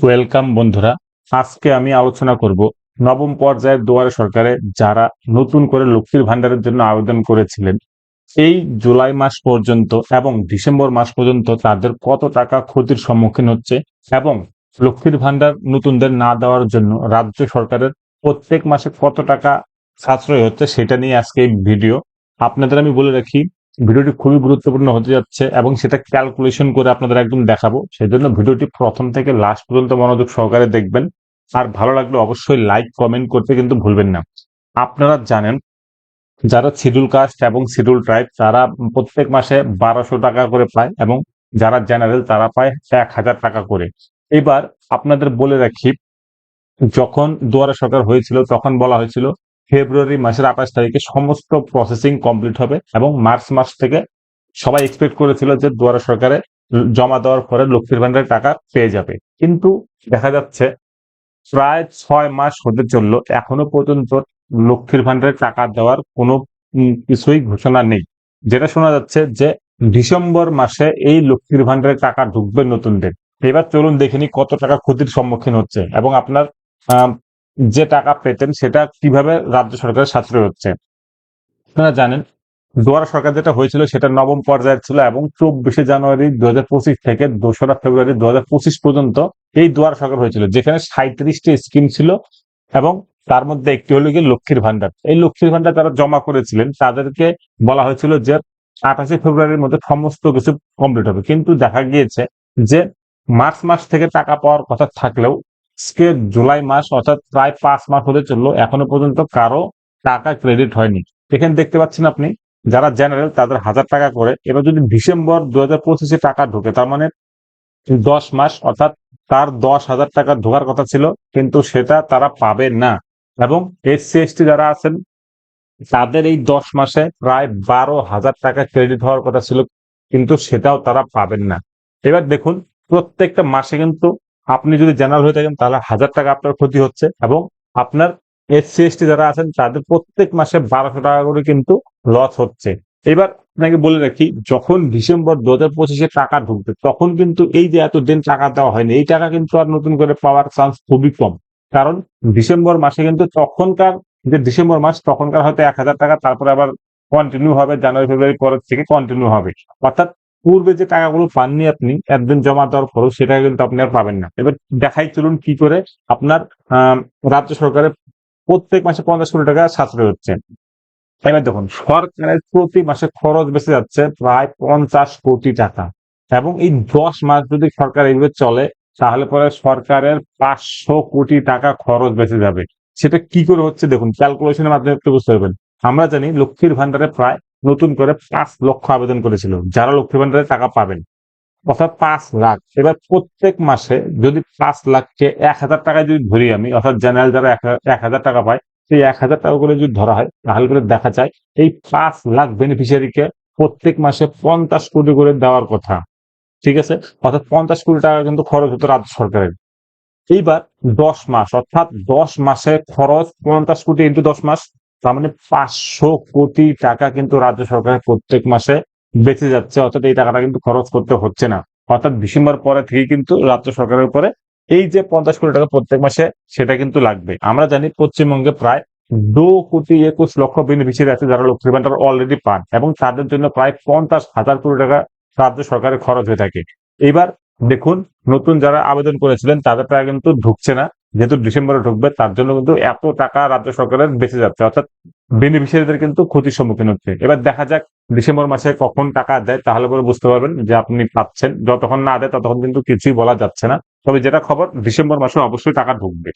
Welcome বন্ধুরা। আজকে আমি আলোচনা করব নবম পর্যায়ের দুয়ারে সরকারে যারা নতুন করে লক্ষ্মীর ভান্ডারের জন্য আবেদন করেছিলেন, এই জুলাই মাস পর্যন্ত এবং ডিসেম্বর মাস পর্যন্ত তাদের কত টাকা ক্ষতির সম্মুখীন হচ্ছে এবং লক্ষ্মীর ভান্ডার নতুনদের না দেওয়ার জন্য রাজ্য সরকারের প্রত্যেক মাসে কত টাকা সাশ্রয় হচ্ছে সেটা নিয়ে আজকে এই ভিডিও। আপনাদের আমি বলে রাখি ভিডিওটি খুবই গুরুত্বপূর্ণ হতে যাচ্ছে এবং সেটা ক্যালকুলেশন করে আপনাদের একদম দেখাবো। সেজন্য ভিডিওটি প্রথম থেকে লাস্ট পর্যন্ত মনোযোগ সহকারে দেখবেন। আর ভালো লাগলে অবশ্যই লাইক কমেন্ট করতে কিন্তু ভুলবেন না। আপনারা জানেন, যারা শিডিউল কাস্ট এবং শিডিউল ট্রাইব তারা প্রত্যেক মাসে বারোশো টাকা করে পায় এবং যারা জেনারেল তারা পায় এক হাজার টাকা করে। এবার আপনাদের বলে রাখি, যখন দুয়ারে সরকার হয়েছিল, তখন বলা হয়েছিল ফেব্রুয়ারি মাসের আঠাশ তারিখে সমস্ত প্রসেসিং কমপ্লিট হবে এবং মার্চ মাস থেকে সবাই এক্সপেক্ট করেছিল যে দুয়ারে সরকারে জমা দেওয়ার পরে লক্ষ্মীর ভান্ডারের টাকা পেয়ে যাবে। কিন্তু দেখা যাচ্ছে প্রায় ছয় মাস হতে চলল, এখনও পর্যন্ত লক্ষ্মীর ভান্ডারের টাকা দেওয়ার কোনো কিছুই ঘোষণা নেই। যেটা শোনা যাচ্ছে যে ডিসেম্বর মাসে এই লক্ষ্মীর ভান্ডারের টাকা ঢুকবে নতুনদের। এবার চলুন দেখিনি কত টাকা ক্ষতির সম্মুখীন হচ্ছে এবং আপনার যে টাকা পেতেন সেটা কীভাবে রাজ্য সরকারের সাশ্রয় হচ্ছে? আপনারা জানেন, দুয়ারা সরকার যেটা হয়েছিল সেটা নবম পর্যায়ের ছিল এবং চব্বিশে জানুয়ারি দু হাজার পঁচিশ থেকে দোসরা ফেব্রুয়ারি দু হাজার পঁচিশ পর্যন্ত এই দুয়ারা সরকার হয়েছিল, যেখানে সাঁত্রিশটি স্কিম ছিল এবং তার মধ্যে একটি হলো গিয়ে লক্ষ্মীর ভান্ডার এই লক্ষ্মীর ভান্ডার যারা জমা করেছিলেন, তাদেরকে বলা হয়েছিল যে আঠাশে ফেব্রুয়ারির মধ্যে সমস্ত কিছু কমপ্লিট হবে। কিন্তু দেখা গিয়েছে যে মার্চ মাস থেকে টাকা পাওয়ার কথা থাকলেও আজকে জুলাই মাস, অর্থাৎ প্রায় পাঁচ মাস হতে চলল, এখনও পর্যন্ত কারও টাকা ক্রেডিট হয়নি। এখানে দেখতে পাচ্ছেন আপনি, যারা জেনারেল তাদের হাজার টাকা করে, এবার যদি ডিসেম্বর দু হাজার পঁচিশে টাকা ঢোকে, তার মানে দশ মাস, অর্থাৎ তার দশ হাজার টাকা ঢোকার কথা ছিল, কিন্তু সেটা তারা পাবে না। এবং এসসি এসটি যারা আছেন, তাদের এই দশ মাসে প্রায় বারো হাজার টাকা ক্রেডিট হওয়ার কথা ছিল, কিন্তু সেটাও তারা পাবেন না। এবার দেখুন, প্রত্যেকটা মাসে কিন্তু আপনি যদি জেনারেল হয়ে থাকেন, তাহলে হাজার টাকা আপনার ক্ষতি হচ্ছে এবং আপনার এসসি এসটি যারা আছেন, তাদের প্রত্যেক মাসে বারোশো টাকা করে কিন্তু লস হচ্ছে। এবার আপনাকে বলে রাখি, যখন ডিসেম্বর দু হাজার পঁচিশে টাকা ঢুকবে, তখন কিন্তু এই যে এত দিন টাকা দেওয়া হয়নি, এই টাকা কিন্তু আর নতুন করে পাওয়ার চান্স খুবই কম। কারণ ডিসেম্বর মাসে কিন্তু তখনকার যে ডিসেম্বর মাস, তখনকার হয়তো এক হাজার টাকা, তারপরে আবার কন্টিনিউ হবে, জানুয়ারি, ফেব্রুয়ারি পরের থেকে কন্টিনিউ হবে। অর্থাৎ পূর্বে যে টাকাগুলো পাননি আপনি, একদিন জমা দেওয়ার পরও সেটা কিন্তু আপনি আর পাবেন না। এবার দেখাই চলুন কি করে আপনার রাজ্য সরকারের প্রত্যেক মাসে পঞ্চাশ কোটি টাকা সাশ্রয় হচ্ছে। এবার দেখুন, সরকারের প্রতি মাসে খরচ বেঁচে যাচ্ছে প্রায় পঞ্চাশ কোটি টাকা। এবং এই দশ মাস যদি সরকার এইভাবে চলে, তাহলে পরে সরকারের পাঁচশো কোটি টাকা খরচ বেঁচে যাবে। সেটা কি করে হচ্ছে দেখুন ক্যালকুলেশনের মাধ্যমে একটু বুঝতে পারবেন। আমরা জানি লক্ষ্মীর ভান্ডারে প্রায় নতুন করে পাঁচ লক্ষ আবেদন করেছিল। যারা লক্ষ্মীর ভান্ডারে টাকা পাবেন। অর্থাৎ পাঁচ লাখ। এবার প্রত্যেক মাসে যদি পাঁচ লাখকে এক হাজার টাকায় যদি ধরি আমি, অর্থাৎ জেনারেল যারা এক হাজার টাকা পায়, সেই এক হাজার টাকা করে যদি ধরা হয়, তাহলে করে দেখা যায় এই পাঁচ লাখ বেনিফিশিয়ারিকে প্রত্যেক মাসে পঞ্চাশ কোটি করে দেওয়ার কথা। ঠিক আছে? অর্থাৎ পঞ্চাশ কোটি টাকা কিন্তু খরচ হতো রাজ্য সরকারের। এইবার দশ মাস, অর্থাৎ দশ মাসে খরচ পঞ্চাশ কোটি ইন্টু দশ মাস তার মানে পাঁচশো কোটি টাকা কিন্তু রাজ্য সরকারের প্রত্যেক মাসে বেঁচে যাচ্ছে, অর্থাৎ এই টাকাটা কিন্তু খরচ করতে হচ্ছে না। অর্থাৎ ডিসেম্বর পরে থেকে কিন্তু রাজ্য সরকারের উপরে এই যে পঞ্চাশ কোটি টাকা প্রত্যেক মাসে সেটা কিন্তু লাগবে। আমরা জানি পশ্চিমবঙ্গে প্রায় দু কোটি একুশ লক্ষ বেনিফিশিয়ারি আছে যারা লক্ষ্মীর ভান্ডার অলরেডি পান এবং তাদের জন্য প্রায় পঞ্চাশ হাজার কোটি টাকা রাজ্য সরকারের খরচ হয়ে থাকে। এবার দেখুন, নতুন যারা আবেদন করেছিলেন তাদের প্রায় কিন্তু ঢুকছে না। যেহেতু ডিসেম্বরে ঢুকবে, তার জন্য কিন্তু এত টাকা রাজ্য সরকারের বেঁচে যাচ্ছে। অর্থাৎ বেনিফিশিয়ারিদের কিন্তু ক্ষতির সম্মুখীন হচ্ছে। এবার দেখা যাক ডিসেম্বর মাসে কখন টাকা দেয়, তাহলে পরে বুঝতে পারবেন যে আপনি পাচ্ছেন। যতক্ষণ না দেয়, ততক্ষণ কিন্তু কিছুই বলা যাচ্ছে না। তবে যেটা খবর, ডিসেম্বর মাসে অবশ্যই টাকা ঢুকবে।